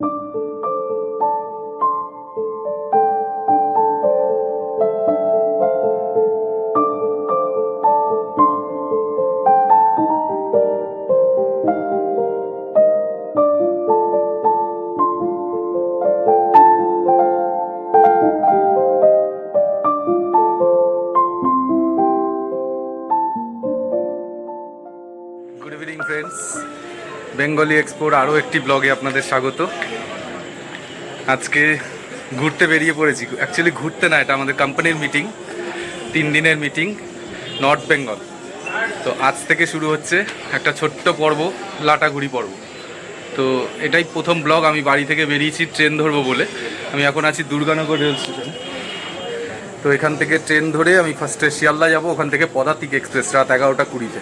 Good Bengali এক্সপোর আরও একটি ব্লগে আপনাদের স্বাগত। আজকে ঘুরতে বেরিয়ে পড়েছি। অ্যাকচুয়ালি ঘুরতে না, এটা আমাদের কোম্পানির মিটিং তিন দিনের মিটিং নর্থ বেঙ্গল তো আজ থেকে শুরু হচ্ছে একটা ছোট্ট পর্ব, লাটাগুড়ি পর্ব। তো এটাই প্রথম ব্লগ আমি বাড়ি থেকে বেরিয়েছি ট্রেন ধরবো বলে। আমি এখন আছি দুর্গানগর রেল স্টেশন তো এখান থেকে ট্রেন ধরে আমি ফার্স্টে শিয়ালদা যাব, ওখান থেকে পদাতিক এক্সপ্রেস রাত এগারোটা কুড়িতে।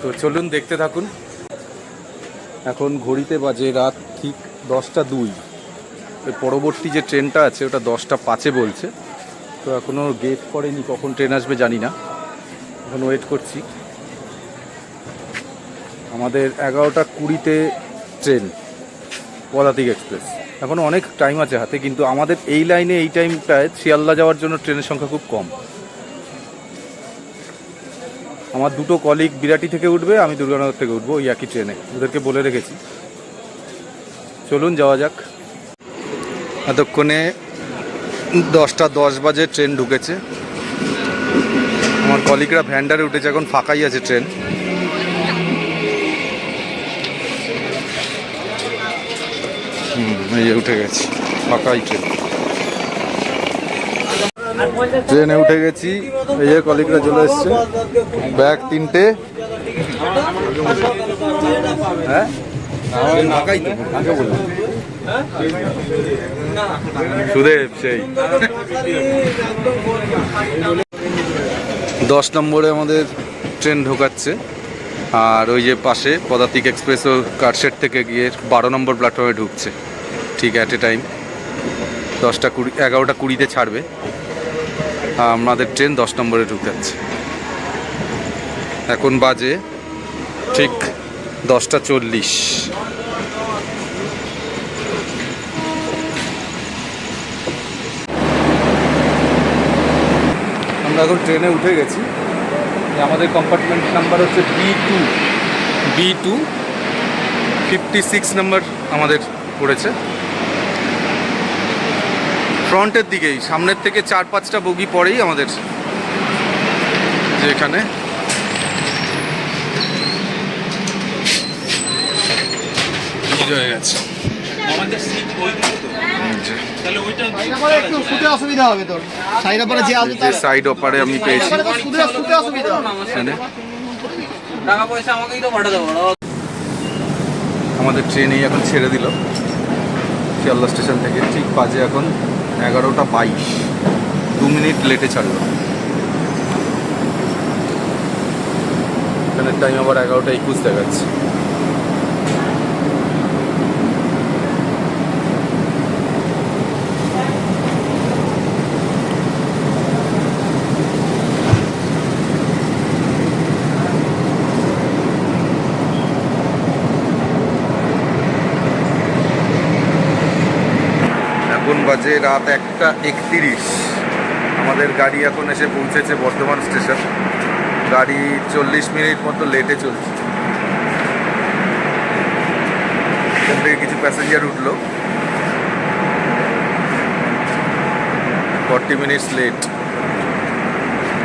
তো চলুন দেখতে থাকুন। এখন ঘড়িতে বাজে রাত ঠিক দশটা দুই। পরবর্তী যে ট্রেনটা আছে, ওটা দশটা পাঁচে বলছে। তো এখনও গেট করেনি, কখন ট্রেন আসবে জানি না। এখন ওয়েট করছি। আমাদের এগারোটা কুড়িতে ট্রেন পদাতিক এক্সপ্রেস। এখনও অনেক টাইম আছে হাতে, কিন্তু আমাদের এই লাইনে এই টাইমটায় শিয়ালদা যাওয়ার জন্য ট্রেনের সংখ্যা খুব কম। আমার দুটো কলিগ বিরাটি থেকে উঠবে, আমি দুর্গানগর থেকে উঠবো, ওই একই ট্রেনে ওদেরকে বলে রেখেছি। চলুন, যাওয়া যাক। এতক্ষণে দশটা দশ বাজে ট্রেন ঢুকেছে। আমার কলিগরা ভ্যান্ডারে উঠেছে, এখন ফাঁকাই আছে ট্রেন হুম, এই উঠে গেছে, ফাঁকাই ট্রেন ট্রেনে উঠে গেছি। এই যে কলিগরা চলে এসছে। ব্যাগ তিনটে। হ্যাঁ? সুদেব সেই। দশ নম্বরে আমাদের ট্রেন ঢোকাচ্ছে। আর ওই যে পাশে পদাতিক এক্সপ্রেসও কারশেড থেকে গিয়ে বারো নম্বর প্ল্যাটফর্মে ঢুকছে। ঠিক অ্যাট এ টাইম দশটা কুড়ি এগারোটা কুড়িতে ছাড়বে। আমাদের ট্রেন দশ নম্বরে ঢুকাচ্ছে এখন বাজে ঠিক দশটা চল্লিশ। আমরা এখন ট্রেনে উঠে গেছি। আমাদের কম্পার্টমেন্ট নাম্বার হচ্ছে B two B two fifty six number আমাদের পড়েছে। ফ্রন্টের দিকেই সামনের থেকে চার পাঁচটা বগি পরেই আমাদের যে এখানে। হয়ে গেছে। সাইডে অপারে আমি পেয়েছি। পারো আমাদের ট্রেনেই এখন ছেড়ে দিল। শিয়ালদা স্টেশন থেকে ঠিক বাজে এখন এগারোটা বাইশ। দু মিনিট লেটে ছাড়লো। এখানের টাইম আবার এগারোটা একুশ দেখাচ্ছে এখন বাজে রাত একটা একতিরিশ। আমাদের গাড়ি এখন এসে পৌঁছেছে বর্ধমান স্টেশন। গাড়ি চল্লিশ মিনিট মতো লেটে চলছে। এখান থেকে কিছু প্যাসেঞ্জার উঠল। ফর্টি মিনিটস লেট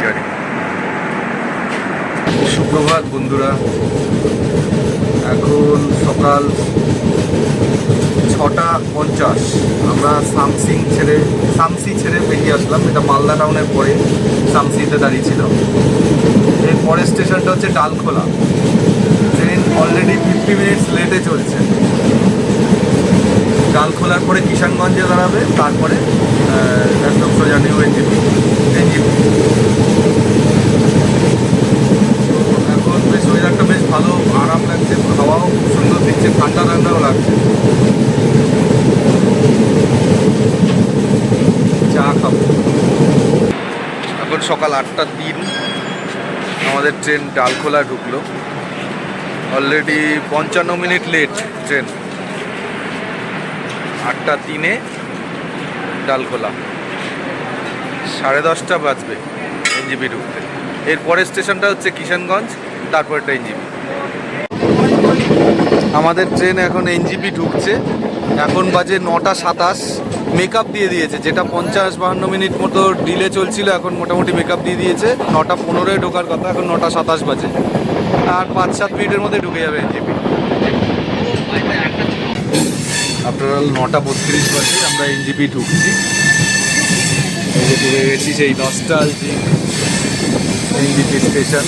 গাড়ি। সুপ্রভাত বন্ধুরা, এখন সকাল ছটা পঞ্চাশ। আমরা সামসিং ছেড়ে, সামসি ছেড়ে বেরিয়ে আসলাম। এটা মালদা টাউনের পরে সামসিতে দাঁড়িয়ে ছিল এর পরের স্টেশনটা হচ্ছে Dalkhola. Train already fifty minutes লেটে চলছে। ডালখোলার পরে কিষানগঞ্জে দাঁড়াবে, তারপরে একদম সোজা নিউ এনজিপি এনজিপি এখন বেশ ওয়েদারটা বেশ ভালো, আরাম লাগছে হাওয়াও খুব সুন্দর দিচ্ছে, ঠান্ডা ঠান্ডাও লাগছে। চা খাব। এখন সকাল আটটার দিন, আমাদের ট্রেন ডালখোলা ঢুকলো। অলরেডি পঞ্চান্ন মিনিট লেট ট্রেন। আটটা তিনে ডালখোলা। সাড়ে দশটা বাজবে এনজিপি ঢুকতে। এর পরের স্টেশনটা হচ্ছে কিষানগঞ্জ তারপরটা এনজিপি আমাদের ট্রেন এখন এনজিপি ঢুকছে। এখন বাজে নটা সাতাশ। মেকআপ দিয়ে দিয়েছে। যেটা পঞ্চাশ বাহান্ন মিনিট মতো ডিলে চলছিল, এখন মোটামুটি মেকআপ দিয়ে দিয়েছে। নটা পনেরোয় ঢোকার কথা, এখন নটা সাতাশ বাজে। আর পাঁচ সাত মিনিটের মধ্যে ঢুকে যাবে এনজিপি। আপনারা নটা বত্রিশ বাজে, আমরা এনজিপি ঢুকছি। ঢুকে গেছি সেই নস্টালজিক এনজিপি স্টেশন।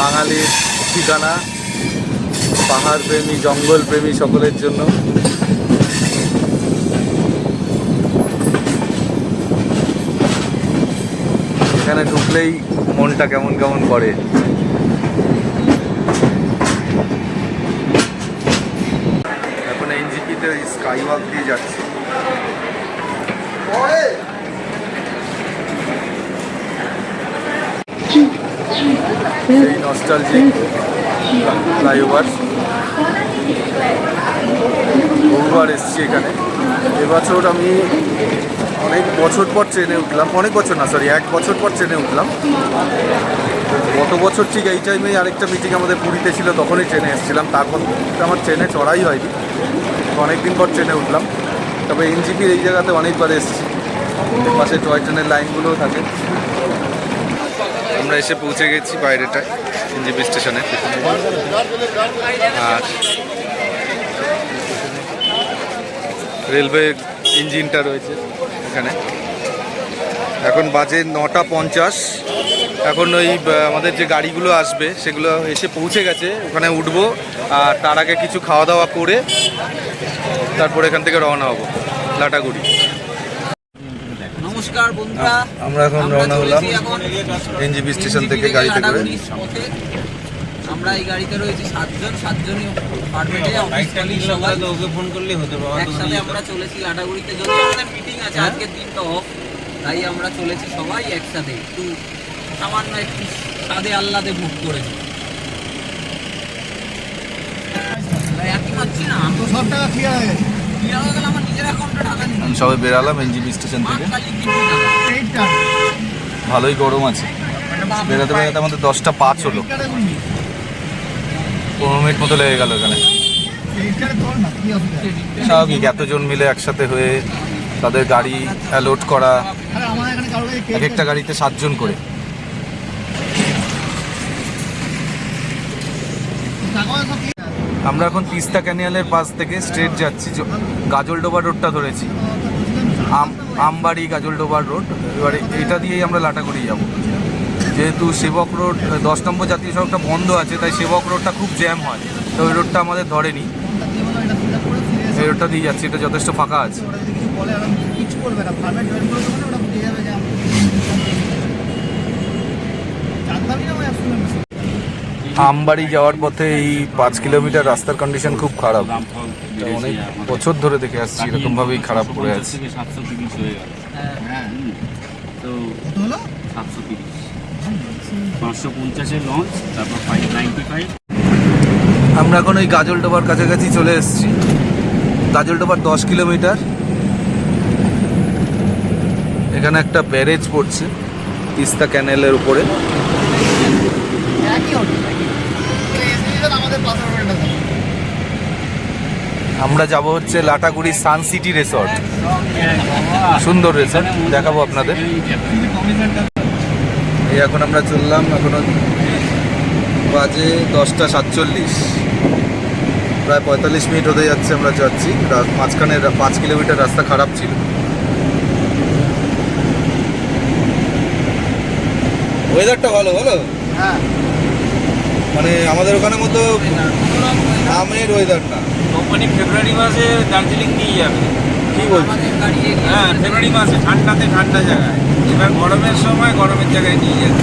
বাঙালির ঠিকানা, পাহাড় প্রেমী, জঙ্গল প্রেমী সকলের জন্য। এখানে ঢুকলেই মনটা কেমন কেমন করে। এখন এনজিপিতে স্কাই ওয়াক দিয়ে যাচ্ছি। নস্টালজিক ফ্লাইওভার বহুবার এসছি এখানে। এবছর আমি অনেক বছর পর ট্রেনে উঠলাম। অনেক বছর না সরি এক বছর পর ট্রেনে উঠলাম। গত বছর ঠিক এই টাইমেই আরেকটা মিটিং আমাদের পুরীতে ছিল, তখনই ট্রেনে এসেছিলাম। তারপর আমার ট্রেনে চড়াই হয়নি। অনেক দিন পর ট্রেনে উঠলাম। তবে এনজিপির এই জায়গাতে অনেকবার এসেছি। পাশে টয় ট্রেনের লাইনগুলোও থাকে। আমরা এসে পৌঁছে গেছি বাইরেটায় এনজিপি স্টেশনে। আর রেলওয়ে ইঞ্জিনটা রয়েছে এখানে। এখন বাজে নটা পঞ্চাশ। এখন ওই আমাদের যে গাড়িগুলো আসবে, সেগুলো এসে পৌঁছে গেছে। ওখানে উঠবো, আর তার আগে কিছু খাওয়া দাওয়া করে তারপর এখান থেকে রওনা হব, লাটাগুড়ি। নমস্কার বন্ধুরা। আমরা এখন রওনা হলাম এনজিপি স্টেশন থেকে গাড়িতে করে। আমরা এই গাড়িতে রয়েছি সাতজন সাতজনই পারমিটে অফিস সবাই। ওকে ফোন করলেই হতো বাবা একসাথে আমরা চলেছি লাটাগুড়িতে যদি আমাদের মিটিং আছে আজকের দিনটা অফ তাই আমরা চলেছি সবাই একসাথে। একটু সামান্য একটু সাদে আল্লাদে বুক করেছি একই পাচ্ছি না? তো সব টাকা ক্লিয়ার হয়ে আমি সবাই বেরালাম এনজিপি স্টেশন থেকে। ভালোই গরম আছে। বেরাতে বেরাতে আমাদের দশটা পাঁচ হলো। পনেরো মিনিট মতো লেগে গেল এখানে। স্বাভাবিক, এতজন মিলে একসাথে হয়ে তাদের গাড়ি অ্যালোট করা, এক একটা গাড়িতে সাতজন করে। সব আমরা এখন তিস্তা ক্যানিয়ালের পাশ থেকে স্ট্রেট যাচ্ছি গাজলডোবা রোডটা ধরেছি। আম, আমবাড়ি গাজলডোবার রোড এবারে এটা দিয়েই আমরা লাটাগুড়ি যাব। যেহেতু সেবক রোড দশ নম্বর জাতীয় সড়কটা বন্ধ আছে, তাই সেবক রোডটা খুব জ্যাম হয়, তো ওই রোডটা আমাদের ধরেনি। এই রোডটা দিয়ে যাচ্ছি, এটা যথেষ্ট ফাঁকা আছে। আমবাড়ি যাওয়ার পথে এই পাঁচ কিলোমিটার রাস্তার কন্ডিশন খুব খারাপ। অনেক বছর ধরে দেখে আসছি, এরকমভাবেই খারাপ করে আছে। আমরা এখন ওই গাজলডোবার কাছাকাছি চলে এসেছি। গাজলডোবার দশ কিলোমিটার। এখানে একটা ব্যারেজ পড়ছে, তিস্তা ক্যানেলের উপরে একই হলো এসে আমাদের পাশের ফ্রেন্ড আছে আমরা যাব হচ্ছে লাটাগুড়ি সান সিটি রিসর্ট। সুন্দর রিসর্ট দেখাবো আপনাদের। এই এখন আমরা চললাম এখনও বাজে দশটা সাতচল্লিশ। প্রায় পঁয়তাল্লিশ মিনিট হতে যাচ্ছে আমরা যাচ্ছি। মাঝখানে পাঁচ কিলোমিটার রাস্তা খারাপ ছিল। ওয়েদারটা ভালো ভালো? হ্যাঁ। মানে আমাদের ওখানে মতো আমের ওয়েদার না কোম্পানি ফেব্রুয়ারি মাসে দার্জিলিং নিয়ে যাবে। কি বলছি? হ্যাঁ ফেব্রুয়ারি মাসে ঠান্ডাতে ঠান্ডা জায়গায়। এবার গরমের সময় গরমের জায়গায় নিয়ে যাবে।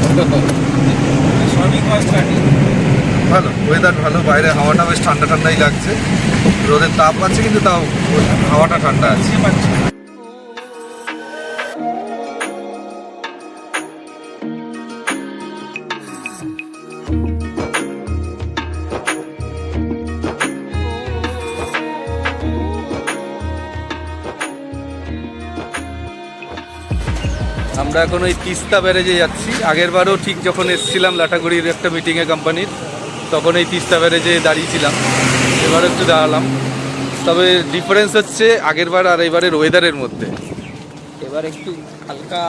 সবই কষ্ট কাটে ভালো ওয়েদার ভালো বাইরে হাওয়াটা বেশ ঠান্ডা ঠান্ডাই লাগছে। রোদের তাপ আছে কিন্তু তাও হাওয়াটা ঠান্ডা আছে। আমরা এখন ওই তিস্তা ব্যারেজে যাচ্ছি। আগের বারও ঠিক যখন এসেছিলাম লাটাগুড়ির একটা মিটিংয়ে কোম্পানির তখন এই তিস্তা ব্যারেজে দাঁড়িয়েছিলাম। এবার একটু দাঁড়ালাম। তবে ডিফারেন্স হচ্ছে আগের বার আর এবারের ওয়েদারের মধ্যে। এবার একটু হালকা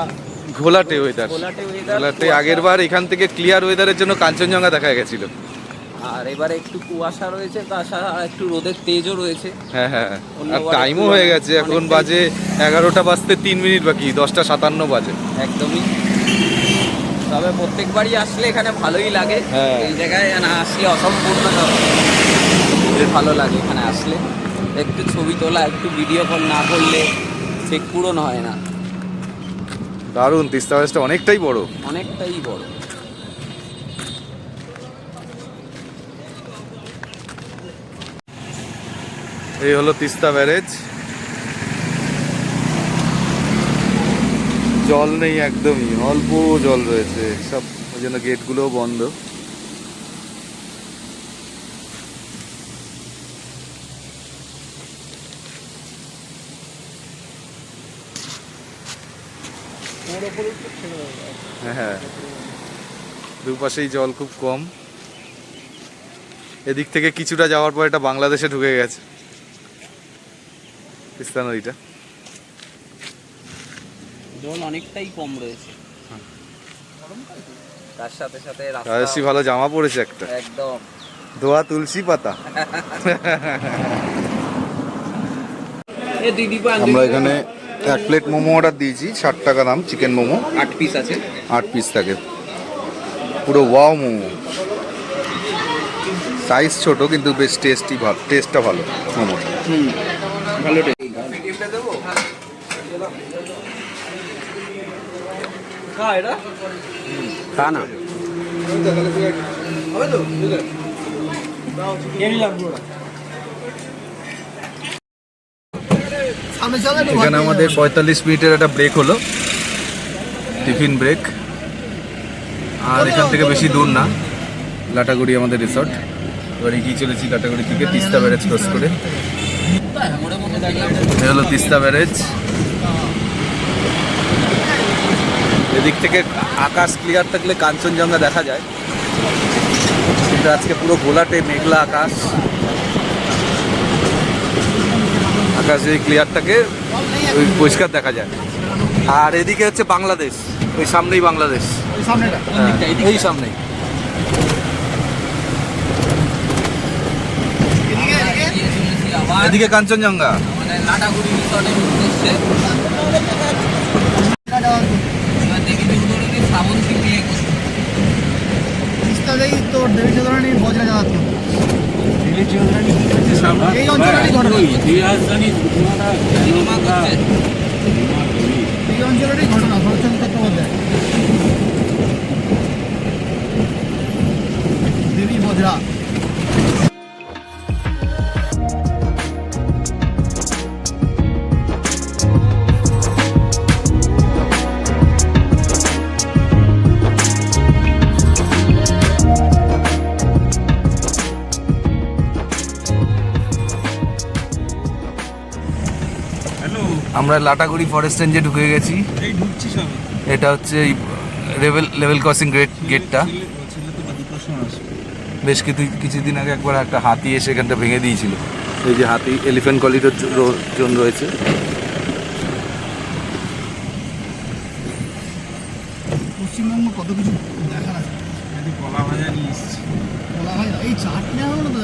ঘোলাটে ওয়েদার ঘোলাটে weather, ঘোলাটে। আগের বার এখান থেকে ক্লিয়ার ওয়েদারের জন্য কাঞ্চনজঙ্ঘা দেখা গেছিল। আর এবারে একটু কুয়াশা রয়েছে তাছাড়া একটু রোদের তেজও রয়েছে। হ্যাঁ হ্যাঁ অন্য আর টাইমও হয়ে গেছে এখন বাজে এগারোটা বাজতে তিন মিনিট বাকি দশটা সাতান্ন বাজে। একদমই। তবে প্রত্যেকবারই আসলে এখানে ভালোই লাগে। হ্যাঁ। এই জায়গায় না আসলে অসম্পূর্ণ ভালো লাগে এখানে আসলে। একটু ছবি তোলা একটু ভিডিও কল না করলে চেক পূরণ হয় না। দারুণ তিস্তা অনেকটাই বড়। অনেকটাই বড়। এই হলো তিস্তা ব্যারেজ। জল নেই একদমই, অল্প জল রয়েছে, সব ওই জন্য গেটগুলোও বন্ধ। হ্যাঁ দুপাশেই জল খুব কম। এদিক থেকে কিছুটা যাওয়ার পর এটা বাংলাদেশে ঢুকে গেছে। তিস্তা নদীটা। জল অনেকটাই কম রয়েছে। তার সাথে সাথে রাস্তা ভালো জামা পড়েছে একটা। একদম। দোয়া তুলসী পাতা। আমরা এখানে এক প্লেট মোমো অর্ডার দিয়েছি ষাট টাকা দাম চিকেন মোমো। আট পিস আছে। আট পিস থাকে। পুরো ওয়াও মোমো। সাইজ ছোট কিন্তু বেশ টেস্টি ভালো টেস্টটা ভালো মোমো হুম ভালো খা না সামনে চলে এখানে আমাদের পঁয়তাল্লিশ মিনিটের একটা ব্রেক হলো। টিফিন ব্রেক আর এখান থেকে বেশি দূর না। লাটাগুড়ি আমাদের রিসর্ট এবার এগিয়ে চলেছি লাটাগুড়ি থেকে তিস্তা ব্যারেজ ক্রস করে। হলো তিস্তা ব্যারেজ। এদিক থেকে আকাশ ক্লিয়ার থাকলে কাঞ্চনজঙ্ঘা দেখা যায়। কিন্তু আজকে পুরো ঘোলাটে মেঘলা আকাশ। আকাশ যদি ক্লিয়ার থাকে ওই পরিষ্কার দেখা যায়। আর এদিকে হচ্ছে বাংলাদেশ ওই সামনেই বাংলাদেশ। ওই সামনেটা? হ্যাঁ, এই সামনেই। এদিকে কাঞ্চনজঙ্ঘা আমাদের লাটাগুড়ি রিসর্টের উদ্দেশ্যে টাটা এবার দেখি দুর্গটি শ্রাবন্তী প্লে করছে তোর দেবী চৌধুরানী বজরা যাওয়ার এই অঞ্চলেরই ঘটনা। এই অঞ্চলেরই ঘটনা শরৎচন্দ্র চট্টোপাধ্যায়। দেবী বজরা। আমরা লাটাগুড়ি ফরেস্ট রেঞ্জে ঢুকে গেছি। এই ঢুকছি সবে। এটা হচ্ছে লেভেল লেভেল ক্রসিং গেট গেটটা বেশ কিছু কিছুদিন আগে একবার একটা হাতি এসে এখানটা ভেঙে দিয়েছিল। এই যে হাতি এলিফ্যান্ট কলিডোর জোন রয়েছে। পশ্চিমবঙ্গ কত কিছু দেখার আছে? কলা ভাজা নিয়ে এসছি বলা হয় এই চাটনি নেওয়া হলো তো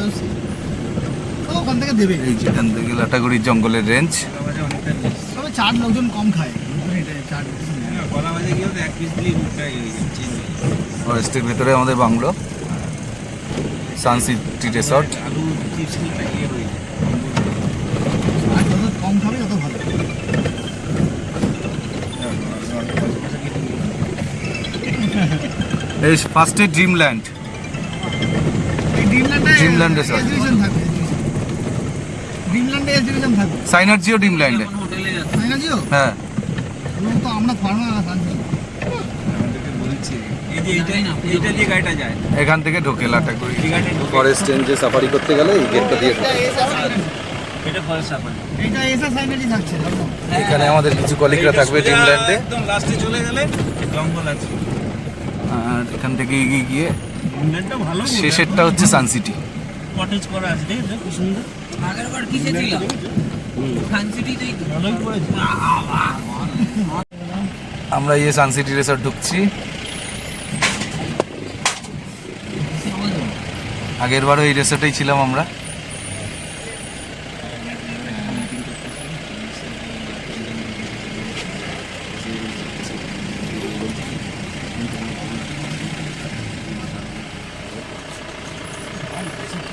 তো ওখান থেকে দেবে। এই যেখান থেকে লাটাগুড়ির জঙ্গলের রেঞ্জ কলা ভাজা অনেকটা নিয়ে এসছি তবে চাট লোকজন কম খায়। ফরেস্টের ভেতরে আমাদের বাংলো সানসিটি রিসর্ট ইয়ে হয়ে যায়। চাট যত কম খাবে তত ভালো। এই ফার্স্টে ড্রিমল্যান্ড। ড্রিমল্যান্ডে। এক্সিবিশন ড্রিমল্যান্ডে সাইনার্জিও ড্রিমল্যান্ডে। হোটেলে যাচ্ছে তাই না জিও হ্যাঁ তো আমরা গাড়িটা যায়। এখান থেকে ঢোকে লাটাগুড়ি ফরেস্ট রেঞ্জে সাফারি করতে গেলে এই গেটটা দিয়ে ঢোকে। এটা এসে সাইনারি থাকছে ধরো। এখানে আমাদের কিছু কলিগরা থাকবে ড্রিমল্যান্ডে একদম লাস্টে চলে গেলে জঙ্গল আছে। আর এখান থেকে এগিয়ে গিয়ে ভালো শেষেরটা হচ্ছে সানসিটি কটেজ করা আছে কি সুন্দর। আগের বার কিসে ছিলাম আমরা ইয়ে সানসিটি রিসর্ট ঢুকছি। আগের বারও এই রিসর্টেই ছিলাম আমরা।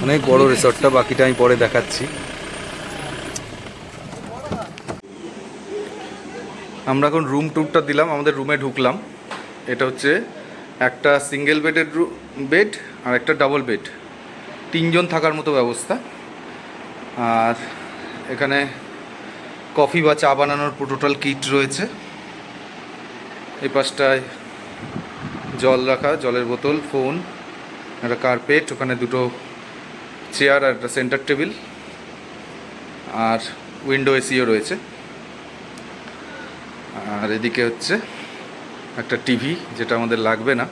অনেক বড় রিসর্টটা, বাকিটা আমি পরে দেখাচ্ছি। আমরা এখন রুম ট্যুরটা দিলাম, আমাদের রুমে ঢুকলাম। এটা হচ্ছে একটা সিঙ্গেল বেডের বেড আর একটা ডাবল বেড তিনজন থাকার মতো ব্যবস্থা। আর এখানে কফি বা চা বানানোর টোটাল কিট রয়েছে। এই পাশটায় জল রাখা, জলের বোতল ফোন একটা কার্পেট ওখানে দুটো চেয়ার আর একটা সেন্টার টেবিল আর উইন্ডো এসিও রয়েছে। আর এদিকে হচ্ছে একটা টিভি যেটা আমাদের লাগবে না।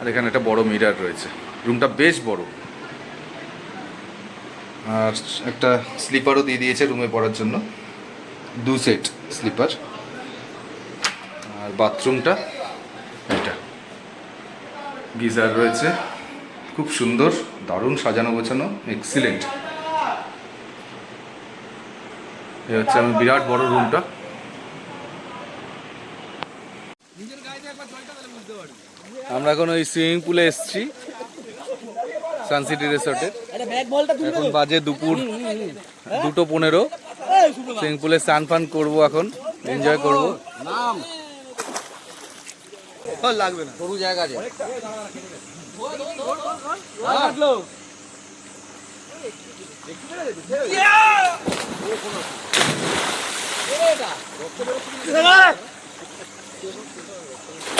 আর এখানে একটা বড় মিরার রয়েছে। রুমটা বেশ বড়। আর একটা স্লিপারও দিয়ে দিয়েছে রুমে পড়ার জন্য। দু সেট স্লিপার। আর বাথরুমটা এটা গিজার রয়েছে। খুব সুন্দর, দারুণ সাজানো গোছানো, এক্সিলেন্ট। এ হচ্ছে আমি বিরাট বড় রুমটা। আমরা এখন ওই সুইমিং পুলে এসেছি সানসিটি রিসোর্টে এখন বাজে দুপুর দুটো পনেরো সুইমিং পুলে স্নান ফান করব এখন এনজয় করব সরু জায়গা আছে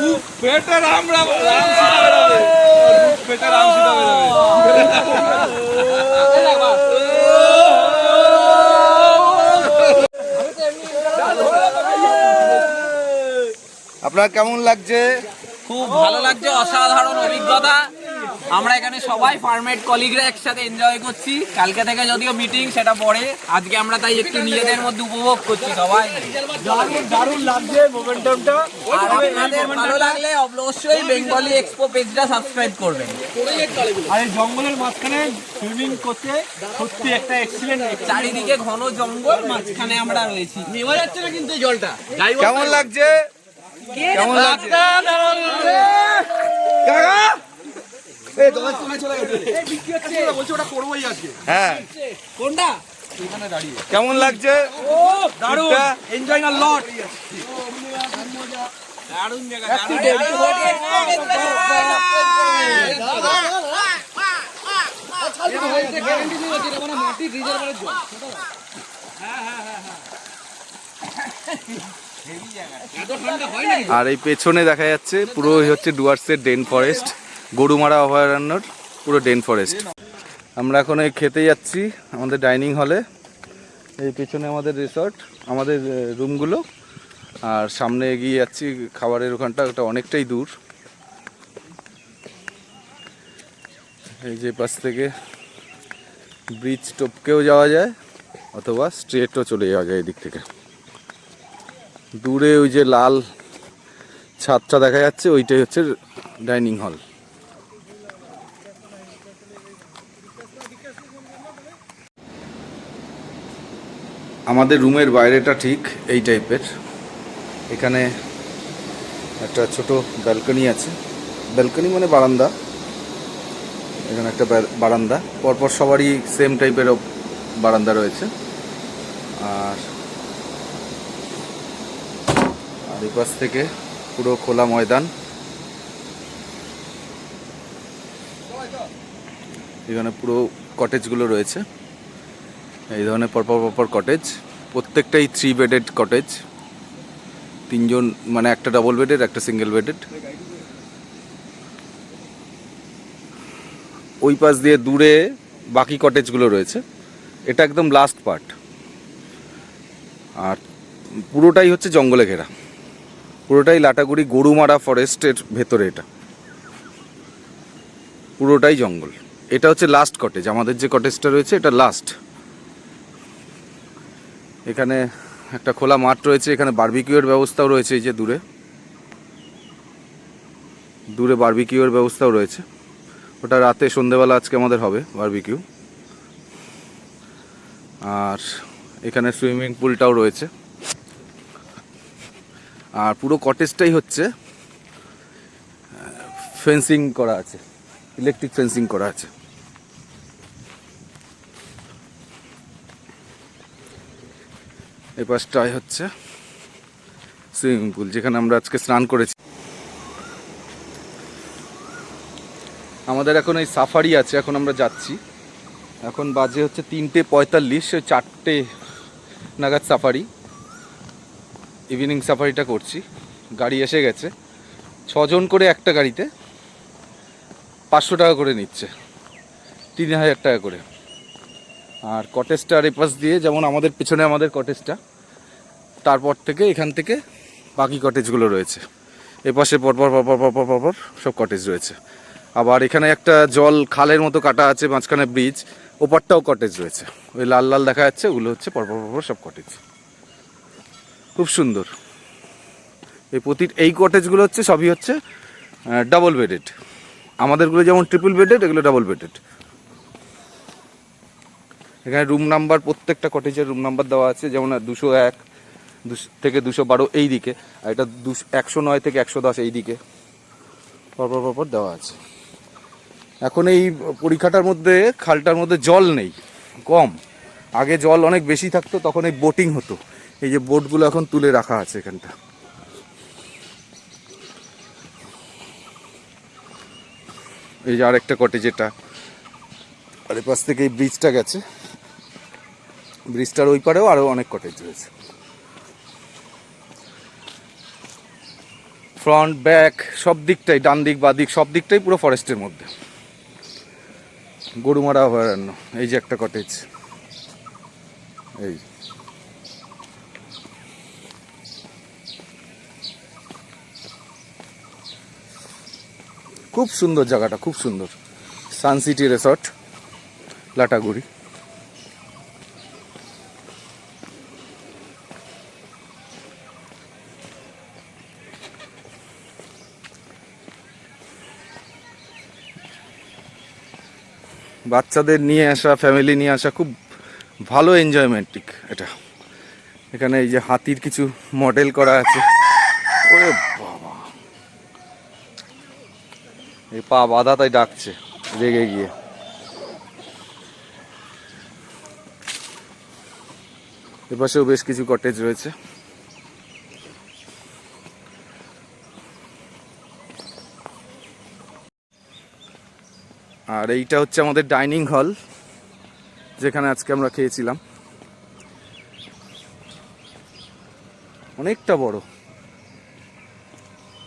বুক পেটে রাম সীতা বেরোবে। আপনার কেমন লাগছে? খুব ভালো লাগছে অসাধারণ অভিজ্ঞতা। আমরা এখানে সবাই ফার্মেট কলিগরা একসাথে এনজয় করছি। কালকে থেকে যদিও মিটিং সেটা পরে। আজকে আমরা তাই একটু নিজেদের মধ্যে উপভোগ করছি সবাই। দারুণ লাগছে মোমেন্টামটা আর আপনাদের ভালো লাগলে অবশ্যই বেঙ্গলি এক্সপো পেজটা সাবস্ক্রাইব করবেন। আর এই জঙ্গলের মাঝখানে সুইমিং করতে সত্যি একটা এক্সিলেন্ট চারিদিকে ঘন জঙ্গল মাঝখানে আমরা রয়েছি। নেওয়া যাচ্ছে না কিন্তু জলটা। কেমন লাগছে? কেমন লাগছে? হ্যাঁ। কোনটা? কেমন লাগছে? দারুণ। এনজয় না লট। আর এই পেছনে দেখা যাচ্ছে পুরো হচ্ছে ডুয়ার্সের ডেন ফরেস্ট। গরুমারা অভয়ারণ্যর পুরো ডেন ফরেস্ট। আমরা এখন এই খেতে যাচ্ছি আমাদের ডাইনিং হলে। এই পেছনে আমাদের রিসর্ট, আমাদের রুমগুলো। আর সামনে এগিয়ে যাচ্ছি, খাবারের ওখানটা ওটা অনেকটাই দূর। এই যে পাশ থেকে ব্রিজ টপকেও যাওয়া যায়, অথবা স্ট্রেটও চলে যাওয়া যায় এদিক থেকে। দূরে ওই যে লাল ছাদটা দেখা যাচ্ছে, ওইটাই হচ্ছে ডাইনিং হল। আমাদের রুমের বাইরেটা ঠিক এই টাইপের। এখানে একটা ছোট ব্যালকনি আছে। ব্যালকনি মানে বারান্দা। এখানে একটা বারান্দা। পরপর সবারই সেম টাইপের বারান্দা রয়েছে। আর আর থেকে পুরো খোলা ময়দান। এখানে পুরো কটেজগুলো রয়েছে। এই ধরনের পরপর পরপর কটেজ প্রত্যেকটাই থ্রি বেডেড কটেজ তিনজন মানে একটা ডবল বেডেড একটা সিঙ্গেল বেডেড ওই পাশ দিয়ে দূরে বাকি কটেজগুলো রয়েছে। এটা একদম লাস্ট পার্ট আর পুরোটাই হচ্ছে জঙ্গলে ঘেরা। পুরোটাই লাটাগুড়ি গরুমারা ফরেস্টের ভেতরে এটা। পুরোটাই জঙ্গল। এটা হচ্ছে লাস্ট কটেজ আমাদের যে কটেজটা রয়েছে এটা লাস্ট এখানে একটা খোলা মাঠ রয়েছে, এখানে বারবিকিউয়ের ব্যবস্থাও রয়েছে এই যে দূরে। দূরে বারবিকিউয়ের ব্যবস্থাও রয়েছে। ওটা রাতে সন্ধেবেলা আজকে আমাদের হবে বারবিকিউ আর এখানে সুইমিং পুলটাও রয়েছে। আর পুরো কটেজটাই হচ্ছে ফেন্সিং করা আছে ইলেকট্রিক ফেন্সিং করা আছে। এই পাশটাই হচ্ছে সুইমিং পুল, যেখানে আমরা আজকে স্নান করেছি। আমাদের এখন এই সাফারি আছে, এখন আমরা যাচ্ছি। এখন বাজে হচ্ছে তিনটে পঁয়তাল্লিশ চারটে নাগাদ সাফারি। ইভিনিং সাফারিটা করছি, গাড়ি এসে গেছে। ছজন করে একটা গাড়িতে পাঁচশো টাকা করে নিচ্ছে, তিন হাজার টাকা করে। আর কটেজটার এপাশ দিয়ে, যেমন আমাদের পেছনে আমাদের কটেজটা তারপর থেকে এখান থেকে বাকি কটেজগুলো রয়েছে এপাশে পরপর পরপর পরপর পরপর সব কটেজ রয়েছে আবার এখানে একটা জল খালের মতো কাটা আছে মাঝখানে ব্রিজ ওপারটাও কটেজ রয়েছে ওই লাল লাল দেখা যাচ্ছে ওগুলো হচ্ছে পরপর পরপর সব কটেজ খুব সুন্দর এই প্রতি এই কটেজগুলো হচ্ছে সবই হচ্ছে ডাবল বেডেড আমাদেরগুলো যেমন ট্রিপল বেডেড এগুলো ডাবল বেডেড এখানে রুম নাম্বার প্রত্যেকটা কটেজের রুম নাম্বার দেওয়া আছে যেমন দুশো এক থেকে দুশো বারো এই দিকে আর এটা দুশো, একশো নয় থেকে একশো দশ এই দিকে পরপর পরপর দেওয়া আছে। এখন এই পরীক্ষাটার মধ্যে, খালটার মধ্যে জল নেই, কম। আগে জল অনেক বেশি থাকতো, তখন এই বোটিং হতো। এই যে বোটগুলো এখন তুলে রাখা আছে এখানটা। এই যে আরেকটা কটেজ এটা। আর এ পাশ থেকে এই ব্রিজটা গেছে। ব্রিজটার ওই পারেও আরও অনেক কটেজ রয়েছে। ফ্রন্ট ব্যাক সব দিকটাই, ডান দিক, বা দিক, সব দিকটাই পুরো ফরেস্টের মধ্যে। গরুমারা অভয়ারণ্য এই যে একটা কটেজ এই। খুব সুন্দর জায়গাটা, খুব সুন্দর। Sun City Resort Lataguri. বাচ্চাদের নিয়ে আসা ফ্যামিলি নিয়ে আসা খুব ভালো এনজয়মেন্টিক এটা। এখানে এই যে হাতির কিছু মডেল করা আছে। ওরে বাবা। এই পা বাধা তাই ডাকছে, রেগে গিয়ে। এপাশেও বেশ কিছু কটেজ রয়েছে। আর এইটা হচ্ছে আমাদের ডাইনিং হল, যেখানে আজকে আমরা খেয়েছিলাম। অনেকটা বড়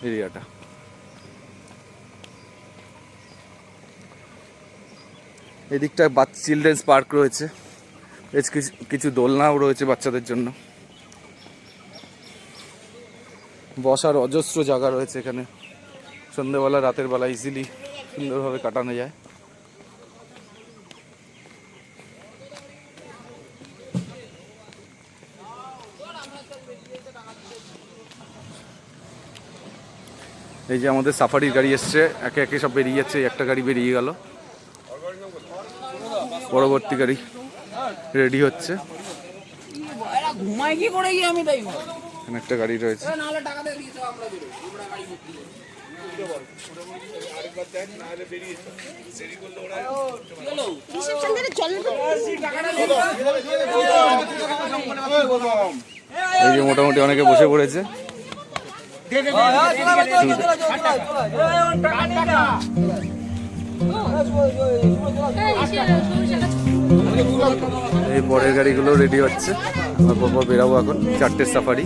এরিয়াটা। এদিকটা বাচ্চা চিলড্রেন্স পার্ক রয়েছে। বেশ কিছু কিছু দোলনাও রয়েছে বাচ্চাদের জন্য। বসার অজস্র জায়গা রয়েছে এখানে। সন্ধ্যেবেলা রাতের বেলা ইজিলি সুন্দরভাবে কাটানো যায়। এই যে আমাদের সাফারির গাড়ি এসছে, একে একে সব বেরিয়ে যাচ্ছে একটা গাড়ি বেরিয়ে গেল। পরবর্তী গাড়ি রেডি হচ্ছে। একটা গাড়ি রয়েছে। এই যে মোটামুটি অনেকে বসে পড়েছে। এই পরের গাড়িগুলো রেডি হচ্ছে বেরাবো এখন চারটের সাফারি